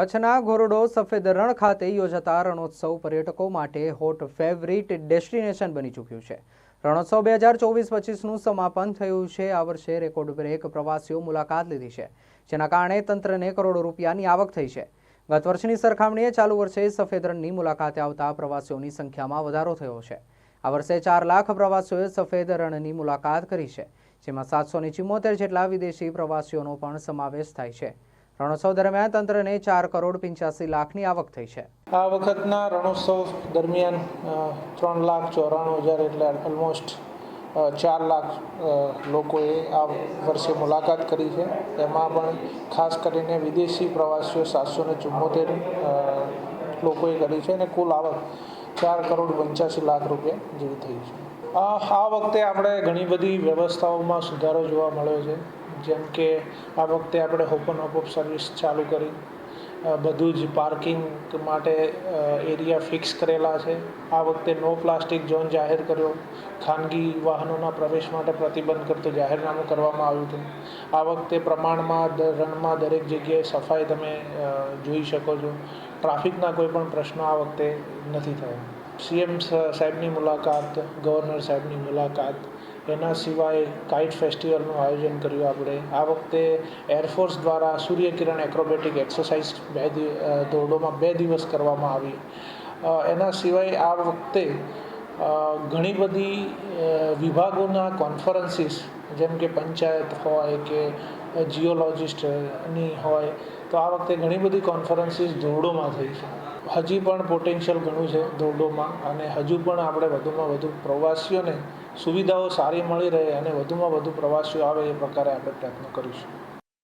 કચ્છના ઘોરડો સફેદ રણ ખાતે યોજાતા રણોત્સવ પર્યટકો માટે હોટ ફેવરિટ ડેસ્ટિનેશન બની ચૂક્યું છે. રણોત્સવ બે હજાર ચોવીસ પચીસનું સમાપન થયું છે. આ વર્ષે રેકોર્ડ બ્રેક પ્રવાસીઓ મુલાકાત લીધી છે, જેના કારણે તંત્રને કરોડો રૂપિયાની આવક થઈ છે. ગત વર્ષની સરખામણીએ ચાલુ વર્ષે સફેદ રણની મુલાકાતે આવતા પ્રવાસીઓની સંખ્યામાં વધારો થયો છે. આ વર્ષે ચાર લાખ પ્રવાસીઓએ સફેદ રણની મુલાકાત કરી છે, જેમાં સાતસો ચુમ્મોતેર જેટલા વિદેશી પ્રવાસીઓનો પણ સમાવેશ થાય છે. રણોત્સવ દરમિયાન તંત્રને ચાર કરોડ પંચ્યાસી લાખની આવક થઈ છે. આ વખતના રણોત્સવ દરમિયાન ત્રણ લાખ ચોરાણું હજાર એટલે ઓલમોસ્ટ ચાર લાખ લોકોએ આ વર્ષે મુલાકાત કરી છે. એમાં પણ ખાસ કરીને વિદેશી પ્રવાસીઓ સાતસો ને ચુમ્મોતેર લોકોએ કરી છે અને કુલ આવક ચાર કરોડ પંચ્યાસી લાખ રૂપિયા જેવી થઈ છે. આ વખતે આપણે ઘણી બધી વ્યવસ્થાઓમાં સુધારો જોવા મળ્યો છે. જેમ કે આ વખતે આપણે ઓપન અપ સર્વિસ ચાલુ કરી. બધું જ પાર્કિંગ માટે એરિયા ફિક્સ કરેલા છે. આ વખતે નો પ્લાસ્ટિક ઝોન જાહેર કર્યો. ખાનગી વાહનોના પ્રવેશ માટે પ્રતિબંધ કરતું જાહેરનામું કરવામાં આવ્યું હતું. આ વખતે પ્રમાણમાં રણમાં દરેક જગ્યાએ સફાઈ તમે જોઈ શકો છો. ટ્રાફિકના કોઈ પણ પ્રશ્નો આ વખતે નથી થયા. સીએમ સાહેબની મુલાકાત, ગવર્નર સાહેબની મુલાકાત, એના સિવાય કાઇટ ફેસ્ટિવલનું આયોજન કર્યું આપણે. આ વખતે એરફોર્સ દ્વારા સૂર્યકિરણ એક્રોબેટિક એક્સરસાઇઝ બે ધોરડોમાં બે દિવસ કરવામાં આવી. એના સિવાય આ વખતે ઘણી બધી વિભાગોના કોન્ફરન્સીસ જેમ કે પંચાયત હોય કે જીઓલોજિસ્ટની હોય, તો આ વખતે ઘણી બધી કોન્ફરન્સીસ ધોરડોમાં થઈ છે. હજી પણ પોટેન્શિયલ ઘણું છે ધોરડોમાં અને હજુ પણ આપણે વધુમાં વધુ પ્રવાસીઓને સુવિધાઓ સારી મળી રહે અને વધુમાં વધુ પ્રવાસીઓ આવે એ પ્રકારે આપણે પ્રયત્ન કરીશું.